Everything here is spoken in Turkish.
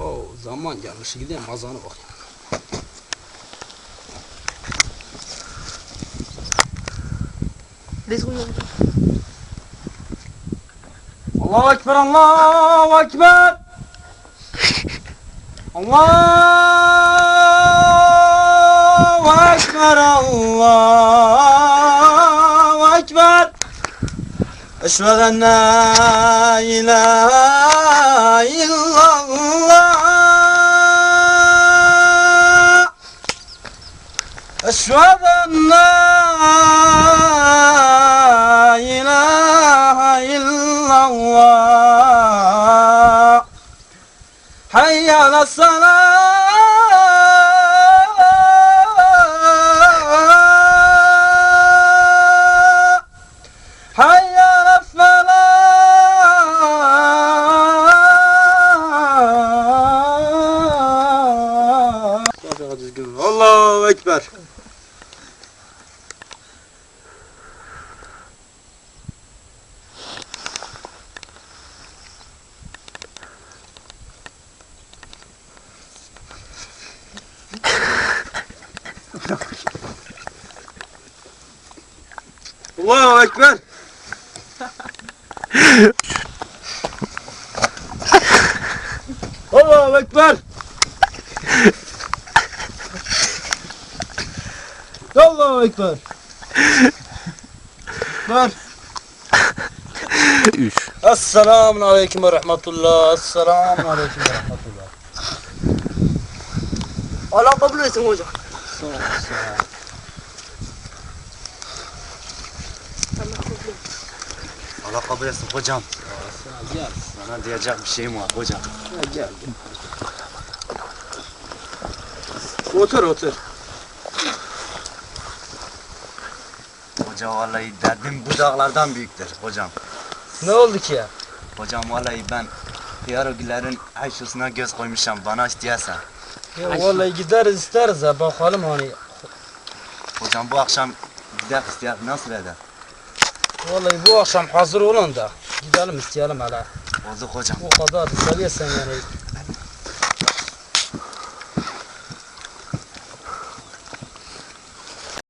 O zaman gelmiş gideyim mazana bakayım. Allahu Ekber, Allahu Ekber. Allahu Ekber, Allahu Ekber. Eşved en la ilahe Eşved en la ilahe illallah. Hayy ala salat. Hayy ala felah. Allahu Ekber. Allahu Ekber. Allahu Ekber. Allahu Ekber. Ver. Üç. Esselamun Aleyküm ve Rahmetullah. Esselamun Aleyküm ve Rahmetullah. Allah kabul etsin hocam. Allah kabul etsin hocam. Gel. Sana diyecek bir şeyim var hocam. Gel gel. Otur otur. Hocam vallahi derdim bu dağlardan büyüktür hocam. Ne oldu ki ya? Hocam vallahi ben Hıyarogüllerin Ayşus'una göz koymuşum bana istiyorsan. Ya vallahi gideriz isteriz ha bakalım hani. Hocam bu akşam gider istiyor nasıl eder? Vallahi bu akşam hazır olun da gidelim isteyelim hele. Bozuk hocam. O kadar seviyorsan yani